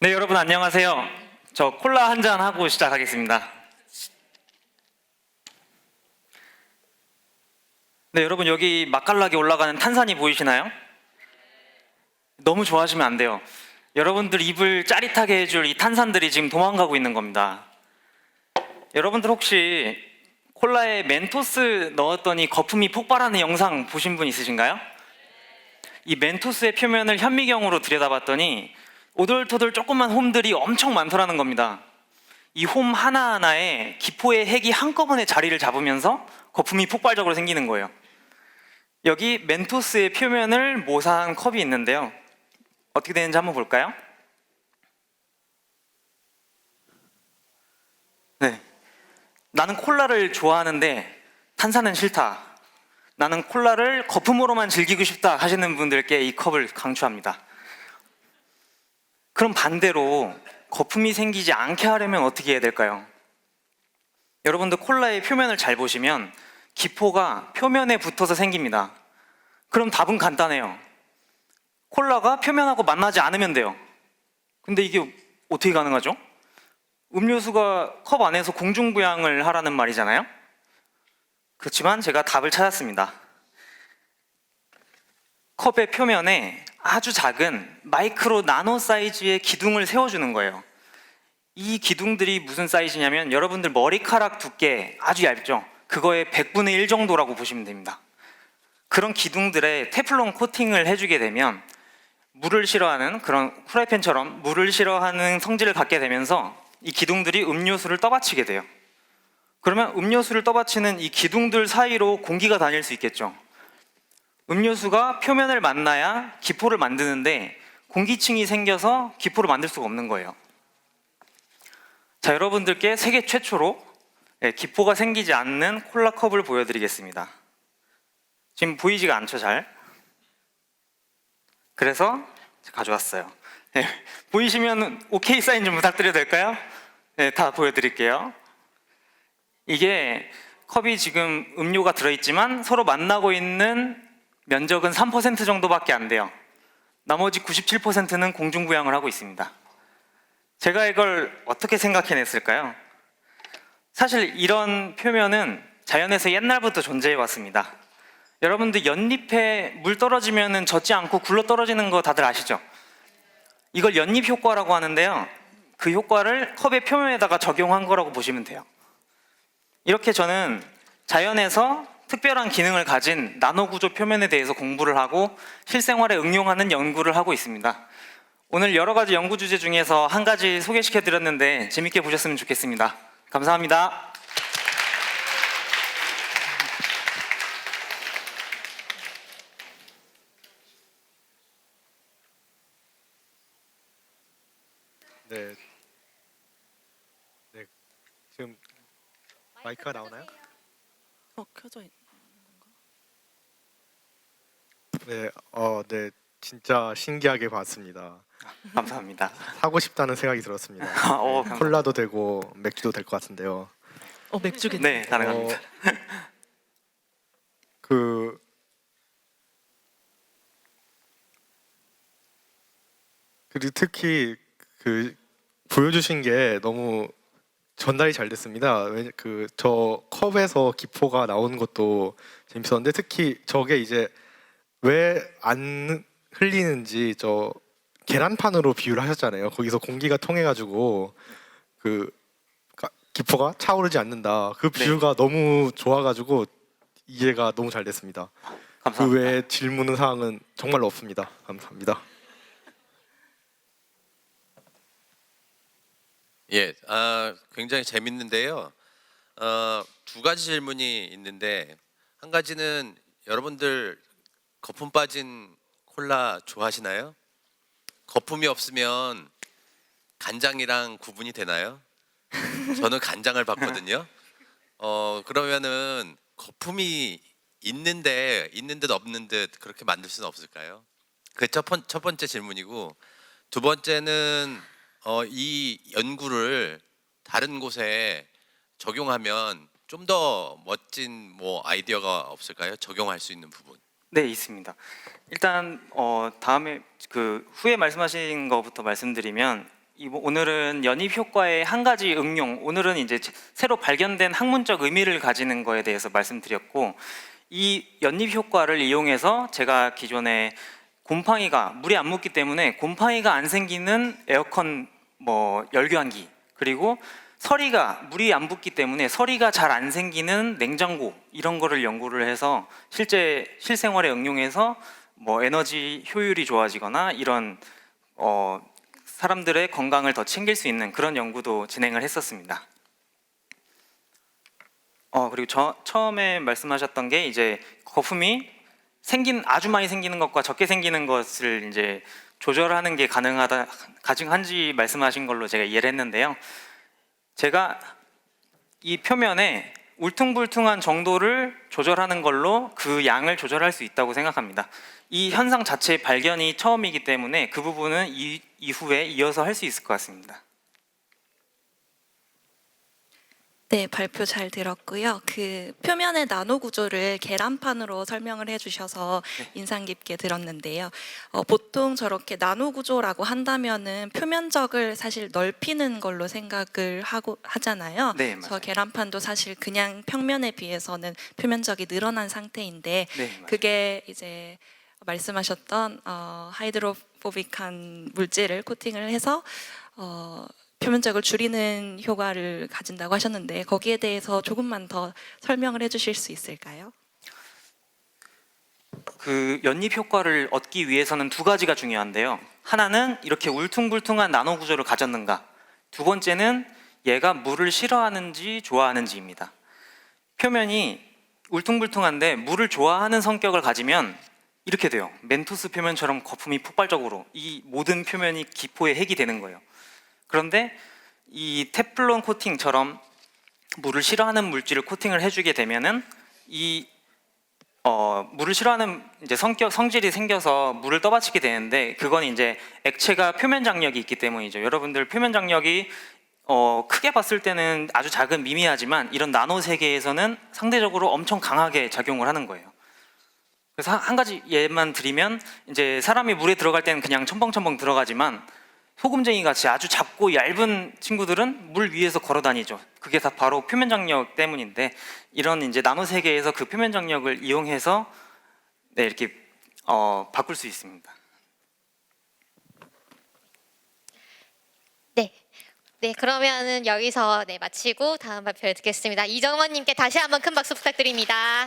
네, 여러분 안녕하세요. 저 콜라 한 잔 하고 시작하겠습니다. 네, 여러분 여기 맛깔나게 올라가는 탄산이 보이시나요? 너무 좋아하시면 안 돼요. 여러분들 입을 짜릿하게 해줄 이 탄산들이 지금 도망가고 있는 겁니다. 여러분들 혹시 콜라에 멘토스 넣었더니 거품이 폭발하는 영상 보신 분 있으신가요? 이 멘토스의 표면을 현미경으로 들여다봤더니 오돌토돌 조그만 홈들이 엄청 많더라는 겁니다. 이 홈 하나하나에 기포의 핵이 한꺼번에 자리를 잡으면서 거품이 폭발적으로 생기는 거예요. 여기 멘토스의 표면을 모사한 컵이 있는데요. 어떻게 되는지 한번 볼까요? 네. 나는 콜라를 좋아하는데 탄산은 싫다. 나는 콜라를 거품으로만 즐기고 싶다 하시는 분들께 이 컵을 강추합니다. 그럼 반대로 거품이 생기지 않게 하려면 어떻게 해야 될까요? 여러분들 콜라의 표면을 잘 보시면 기포가 표면에 붙어서 생깁니다. 그럼 답은 간단해요. 콜라가 표면하고 만나지 않으면 돼요. 근데 이게 어떻게 가능하죠? 음료수가 컵 안에서 공중부양을 하라는 말이잖아요. 그렇지만 제가 답을 찾았습니다. 컵의 표면에 아주 작은 마이크로 나노 사이즈의 기둥을 세워주는 거예요. 이 기둥들이 무슨 사이즈냐면 여러분들 머리카락 두께 아주 얇죠? 그거의 100분의 1 정도라고 보시면 됩니다. 그런 기둥들에 테플론 코팅을 해주게 되면 물을 싫어하는 그런 후라이팬처럼 물을 싫어하는 성질을 갖게 되면서 이 기둥들이 음료수를 떠받치게 돼요. 그러면 음료수를 떠받치는 이 기둥들 사이로 공기가 다닐 수 있겠죠. 음료수가 표면을 만나야 기포를 만드는데 공기층이 생겨서 기포를 만들 수가 없는 거예요. 자, 여러분들께 세계 최초로 예, 기포가 생기지 않는 콜라 컵을 보여드리겠습니다. 지금 보이지가 않죠, 잘? 그래서 가져왔어요. 네, 보이시면 오케이 사인 좀 부탁드려도 될까요? 네, 다 보여드릴게요. 이게 컵이 지금 음료가 들어있지만 서로 만나고 있는 면적은 3% 정도밖에 안 돼요. 나머지 97%는 공중부양을 하고 있습니다. 제가 이걸 어떻게 생각해냈을까요? 사실 이런 표면은 자연에서 옛날부터 존재해 왔습니다. 여러분들 연잎에 물 떨어지면은 젖지 않고 굴러 떨어지는 거 다들 아시죠? 이걸 연잎 효과라고 하는데요. 그 효과를 컵의 표면에다가 적용한 거라고 보시면 돼요. 이렇게 저는 자연에서 특별한 기능을 가진 나노 구조 표면에 대해서 공부를 하고 실생활에 응용하는 연구를 하고 있습니다. 오늘 여러 가지 연구 주제 중에서 한 가지 소개시켜 드렸는데 재밌게 보셨으면 좋겠습니다. 감사합니다. 네. 네. 지금 마이크가 나오나요? 어 켜져 있. 네. 어, 네. 진짜 신기하게 봤습니다. 감사합니다. 사고 싶다는 생각이 들었습니다. 어, 감사합니다. 콜라도 되고 맥주도 될 것 같은데요. 어 맥주 괜찮. 네, 가능합니다. 어, 그 그리고 특히 그 보여주신 게 너무 전달이 잘 됐습니다. 그 저 컵에서 기포가 나오는 것도 재밌었는데 특히 저게 이제 왜 안 흘리는지 저 계란판으로 비유를 하셨잖아요. 거기서 공기가 통해가지고 그 가- 기포가 차오르지 않는다. 그 네. 비유가 너무 좋아가지고 이해가 너무 잘 됐습니다. 그 감사합니다. 외에 질문 사항은 정말로 없습니다. 감사합니다. 예, 아, 굉장히 재밌는데요. 어, 두 가지 질문이 있는데 한 가지는 여러분들 거품 빠진 콜라 좋아하시나요? 거품이 없으면 간장이랑 구분이 되나요? 저는 간장을 봤거든요. 어, 그러면은 거품이 있는데 있는 듯 없는 듯 그렇게 만들 수는 없을까요? 그첫 첫 번째 질문이고 두 번째는 어, 이 연구를 다른 곳에 적용하면 좀 더 멋진 뭐 아이디어가 없을까요? 적용할 수 있는 부분. 네, 있습니다. 일단 어, 다음에 그 후에 말씀하신 것부터 말씀드리면 이번- 오늘은 연입 효과의 한 가지 응용. 오늘은 이제 새로 발견된 학문적 의미를 가지는 거에 대해서 말씀드렸고 이 연립 효과를 이용해서 제가 기존에 곰팡이가 물이 안 묻기 때문에 곰팡이가 안 생기는 에어컨 뭐 열교환기 그리고 서리가 물이 안 붙기 때문에 서리가 잘 안 생기는 냉장고 이런 거를 연구를 해서 실제 실생활에 응용해서 뭐 에너지 효율이 좋아지거나 이런 어 사람들의 건강을 더 챙길 수 있는 그런 연구도 진행을 했었습니다. 어 그리고 저 처음에 말씀하셨던 게 이제 거품이 생긴 아주 많이 생기는 것과 적게 생기는 것을 이제 조절하는 게 가능하다 가능한지 말씀하신 걸로 제가 이해를 했는데요. 제가 이 표면에 울퉁불퉁한 정도를 조절하는 걸로 그 양을 조절할 수 있다고 생각합니다. 이 현상 자체의 발견이 처음이기 때문에 그 부분은 이, 이후에 이어서 할 수 있을 것 같습니다. 네, 발표 잘 들었고요. 그 표면의 나노 구조를 계란판으로 설명을 해주셔서 네. 인상 깊게 들었는데요. 어, 보통 저렇게 나노 구조라고 한다면은 표면적을 사실 넓히는 걸로 생각을 하고 하잖아요. 네, 저 맞아요. 계란판도 사실 그냥 평면에 비해서는 표면적이 늘어난 상태인데 네, 맞아요. 그게 이제 말씀하셨던 어, 하이드로포빅한 물질을 코팅을 해서 어, 표면적을 줄이는 효과를 가진다고 하셨는데 거기에 대해서 조금만 더 설명을 해주실 수 있을까요? 그 연립 효과를 얻기 위해서는 두 가지가 중요한데요. 하나는 이렇게 울퉁불퉁한 나노 구조를 가졌는가. 두 번째는 얘가 물을 싫어하는지 좋아하는지입니다. 표면이 울퉁불퉁한데 물을 좋아하는 성격을 가지면 이렇게 돼요. 멘토스 표면처럼 거품이 폭발적으로 이 모든 표면이 기포의 핵이 되는 거예요. 그런데 이 테플론 코팅처럼 물을 싫어하는 물질을 코팅을 해주게 되면은 이 어, 물을 싫어하는 이제 성격 성질이 생겨서 물을 떠받치게 되는데 그건 이제 액체가 표면 장력이 있기 때문이죠. 여러분들 표면 장력이 어, 크게 봤을 때는 아주 작은 미미하지만 이런 나노 세계에서는 상대적으로 엄청 강하게 작용을 하는 거예요. 그래서 한- 한 가지 예만 드리면 이제 사람이 물에 들어갈 때는 그냥 첨벙첨벙 들어가지만 소금쟁이 같이 아주 작고 얇은 친구들은 물 위에서 걸어 다니죠. 그게 다 바로 표면 장력 때문인데 이런 이제 나노 세계에서 그 표면 장력을 이용해서 네, 이렇게 어, 바꿀 수 있습니다. 네. 네, 그러면은 여기서 네, 마치고 다음 발표를 듣겠습니다. 이정원님께 다시 한번 큰 박수 부탁드립니다.